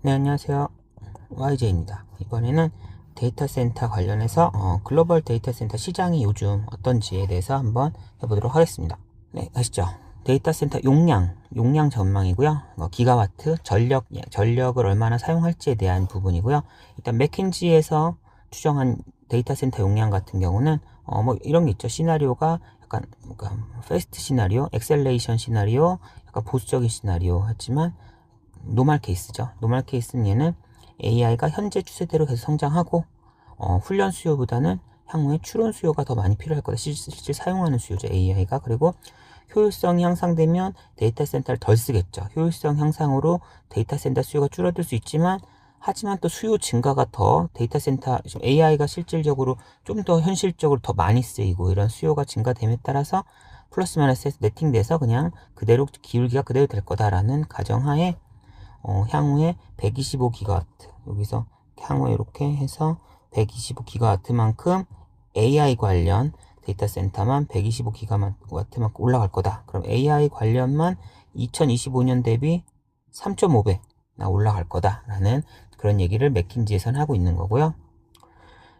네, 안녕하세요. YJ입니다. 이번에는 데이터 센터 관련해서 어, 글로벌 데이터 센터 시장이 요즘 어떤지에 대해서 한번 해보도록 하겠습니다. 네, 아시죠? 데이터 센터 용량, 용량 전망이고요. 어, 기가와트, 전력, 전력을 얼마나 사용할지에 대한 부분이고요. 일단 맥킨지에서 추정한 데이터 센터 용량 같은 경우는 어, 뭐 이런 게 있죠. 시나리오가 약간 그러니까 페스트 시나리오, 엑셀레이션 시나리오, 약간 보수적인 시나리오 하지만 노말 케이스죠. 노말 케이스는 얘는 AI가 현재 추세대로 계속 성장하고 어, 훈련 수요보다는 향후에 추론 수요가 더 많이 필요할 거다. 실, 실제 사용하는 수요죠. AI가 그리고 효율성이 향상되면 데이터 센터를 덜 쓰겠죠. 효율성 향상으로 데이터 센터 수요가 줄어들 수 있지만 하지만 또 수요 증가가 더 데이터 센터 AI가 실질적으로 좀 더 현실적으로 더 많이 쓰이고 이런 수요가 증가됨에 따라서 플러스 마이너스 네팅돼서 그냥 그대로 기울기가 그대로 될 거다라는 가정하에 어, 향후에 125기가와트 여기서 향후에 이렇게 해서 125기가와트만큼 AI 관련 데이터 센터만 125기가와트만큼 올라갈 거다. 그럼 AI 관련만 2025년 대비 3.5배 나 올라갈 거다라는 그런 얘기를 맥킨지에선 하고 있는 거고요.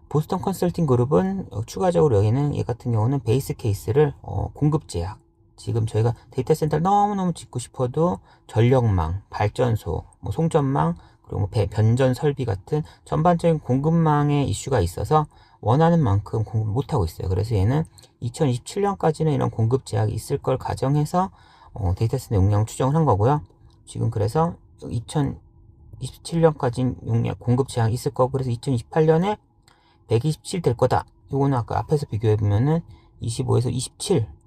보스턴 컨설팅 그룹은 어, 추가적으로 여기는 얘 같은 경우는 베이스 케이스를 어, 공급 제약 지금 저희가 데이터 센터를 너무너무 짓고 싶어도 전력망, 발전소, 뭐 송전망, 그리고 뭐 배, 변전 설비 같은 전반적인 공급망의 이슈가 있어서 원하는 만큼 공급 못하고 있어요. 그래서 얘는 2027년까지는 이런 공급 제약이 있을 걸 가정해서 어, 데이터 센터 용량 추정을 한 거고요. 지금 그래서 2027년까지 용량 공급 제약이 있을 거고 그래서 2028년에 127 될 거다. 요거는 아까 앞에서 비교해 보면은 25에서 27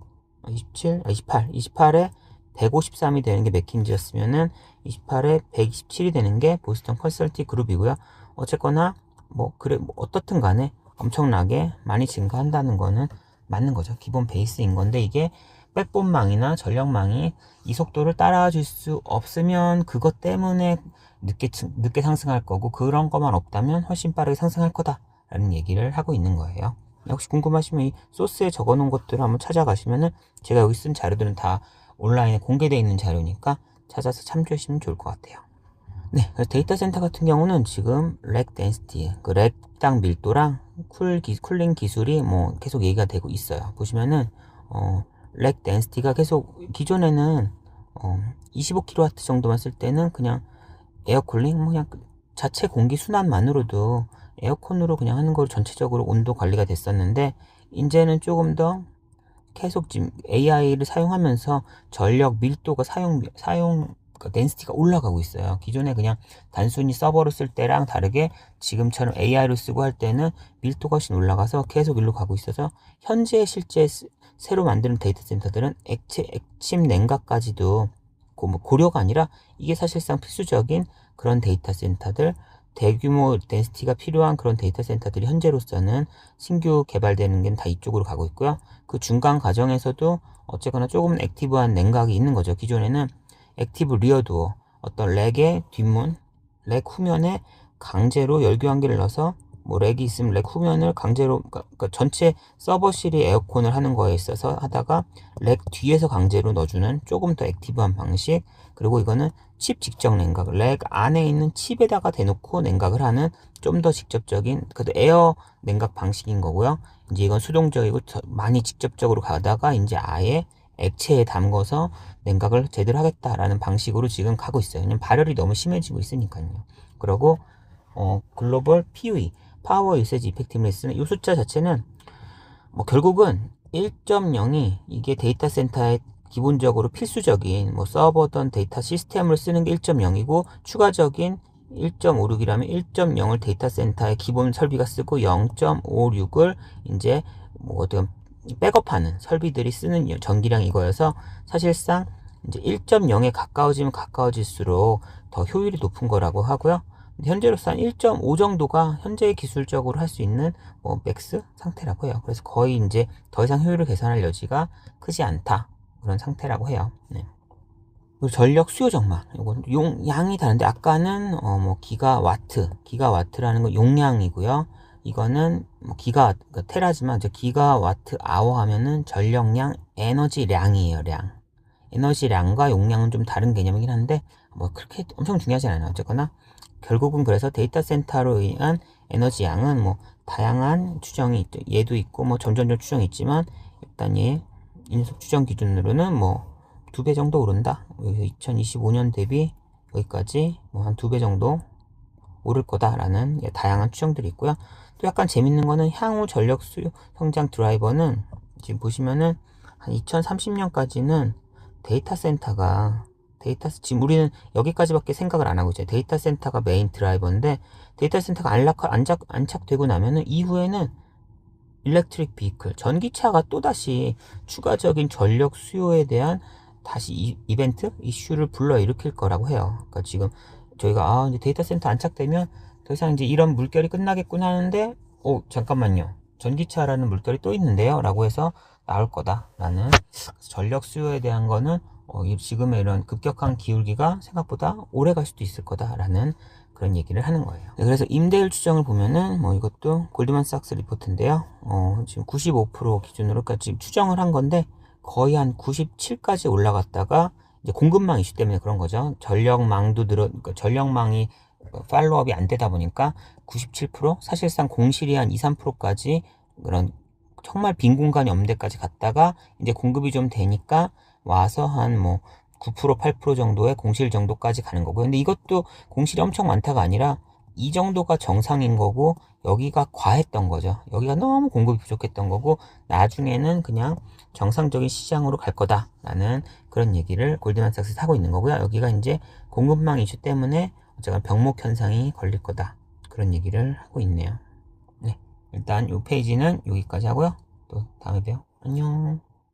27, 28, 28에 153이 되는 게 맥킨지였으면은 28에 127이 되는 게 보스턴 컨설팅 그룹이고요. 어쨌거나 뭐 그래 뭐 어떻든 간에 엄청나게 많이 증가한다는 거는 맞는 거죠. 기본 베이스인 건데 이게 백본망이나 전력망이 이 속도를 따라줄 수 없으면 그것 때문에 늦게 늦게 상승할 거고 그런 것만 없다면 훨씬 빠르게 상승할 거다라는 얘기를 하고 있는 거예요. 혹시 궁금하시면 이 소스에 적어 놓은 것들을 한번 찾아가시면은 제가 여기 쓴 자료들은 다 온라인에 공개되어 있는 자료니까 찾아서 참조하시면 좋을 것 같아요. 네, 데이터 센터 같은 경우는 지금 렉 덴시티, 그 렉당 밀도랑 쿨 기, 쿨링 기술이 뭐 계속 얘기가 되고 있어요. 보시면은 어, 렉 덴시티가 계속 기존에는 어, 25kW 정도만 쓸 때는 그냥 에어쿨링 뭐 그냥 자체 공기 순환만으로도 에어컨으로 그냥 하는 걸 전체적으로 온도 관리가 됐었는데 이제는 조금 더 계속 지금 AI를 사용하면서 전력 밀도가 사용 사용 그 덴시티가 올라가고 있어요. 기존에 그냥 단순히 서버로 쓸 때랑 다르게 지금처럼 AI로 쓰고 할 때는 밀도가 훨씬 올라가서 계속 일로 가고 있어서 현재 실제 새로 만드는 데이터 센터들은 액체 액침 냉각까지도 뭐 고려가 아니라 이게 사실상 필수적인 그런 데이터 센터들 대규모 덴시티가 필요한 그런 데이터 센터들이 현재로서는 신규 개발되는 게 다 이쪽으로 가고 있고요. 그 중간 과정에서도 어쨌거나 조금 액티브한 냉각이 있는 거죠. 기존에는 액티브 리어도어 어떤 렉의 뒷문, 렉 후면에 강제로 열교환기를 넣어서 뭐 렉이 있으면 렉 후면을 강제로 그러니까, 그러니까 전체 서버실이 에어컨을 하는 거에 있어서 하다가 렉 뒤에서 강제로 넣어주는 조금 더 액티브한 방식 그리고 이거는 칩 직접 냉각 렉 안에 있는 칩에다가 대놓고 냉각을 하는 좀 더 직접적인 그래도 에어 냉각 방식인 거고요 이제 이건 수동적이고 많이 직접적으로 가다가 이제 아예 액체에 담궈서 냉각을 제대로 하겠다라는 방식으로 지금 가고 있어요. 왜냐면 발열이 너무 심해지고 있으니까요. 그리고 어, 글로벌 PUE 파워 유세지 이펙티브니스는 이 숫자 자체는 뭐 결국은 1.0이 이게 데이터 센터의 기본적으로 필수적인 뭐 서버든 데이터 시스템을 쓰는 게 1.0이고 추가적인 1.56이라면 1.0을 데이터 센터의 기본 설비가 쓰고 0.56을 이제 뭐 어떤 백업하는 설비들이 쓰는 전기량 이거여서 사실상 이제 1.0에 가까워지면 가까워질수록 더 효율이 높은 거라고 하고요. 현재로서 한 1.5 정도가 현재 기술적으로 할 수 있는 뭐 맥스 상태라고 해요. 그래서 거의 이제 더 이상 효율을 개선할 여지가 크지 않다. 그런 상태라고 해요. 네. 그리고 전력 수요 정말 이건 용 양이 다른데 아까는 어 뭐 기가 와트 기가 와트라는 건 용량이고요. 이거는 뭐 기가 그러니까 테라지만 저 기가 와트 아워 하면은 전력량 에너지량이에요. 량. 에너지량과 용량은 좀 다른 개념이긴 한데 뭐 그렇게 엄청 중요하지 않아요. 어쨌거나 결국은 그래서 데이터 센터로 의한 에너지 양은 뭐 다양한 추정이 있- 얘도 있고 뭐 점점점 추정이 있지만 일단 얘 인속 추정 기준으로는 뭐 두 배 정도 오른다. 여기서 2025년 대비 여기까지 뭐 한 두 배 정도 오를 거다라는 예, 다양한 추정들이 있고요. 또 약간 재밌는 거는 향후 전력 수요 성장 드라이버는 지금 보시면은 한 2030년까지는 데이터 센터가 데이터 지금 우리는 여기까지밖에 생각을 안 하고 있어요. 데이터 센터가 메인 드라이버인데 데이터 센터가 안락 안착 안착되고 나면은 이후에는 일렉트릭 비클 전기차가 또 다시 추가적인 전력 수요에 대한 다시 이, 이벤트 이슈를 불러 일으킬 거라고 해요. 그러니까 지금 저희가 아 이제 데이터 센터 안착되면 더 이상 이제 이런 물결이 끝나겠구나 하는데 어 잠깐만요. 전기차라는 물결이 또 있는데요. 라고 해서 나올 거다라는 전력 수요에 대한 거는 어, 이- 지금의 이런 급격한 기울기가 생각보다 오래 갈 수도 있을 거다라는 그런 얘기를 하는 거예요. 네, 그래서 임대율 추정을 보면은 뭐 이것도 골드만삭스 리포트인데요. 어, 지금 95% 기준으로 그러니까 지금 추정을 한 건데 거의 한 97까지 올라갔다가 이제 공급망 이슈 때문에 그런 거죠. 전력망도 늘어 그러니까 전력망이 팔로업이 안 되다 보니까 97% 사실상 공실이 한 2, 3%까지 그런 정말 빈 공간이 없는 데까지 갔다가 이제 공급이 좀 되니까 와서 한뭐 9% 8% 정도의 공실 정도까지 가는 거고요. 근데 이것도 공실이 엄청 많다가 아니라 이 정도가 정상인 거고 여기가 과했던 거죠. 여기가 너무 공급이 부족했던 거고 나중에는 그냥 정상적인 시장으로 갈 거다라는 그런 얘기를 골드만삭스에서 하고 있는 거고요. 여기가 이제 공급망 이슈 때문에 어쨌든 병목 현상이 걸릴 거다. 그런 얘기를 하고 있네요. 네. 일단 이 페이지는 여기까지 하고요. 또 다음에 봬요. 안녕.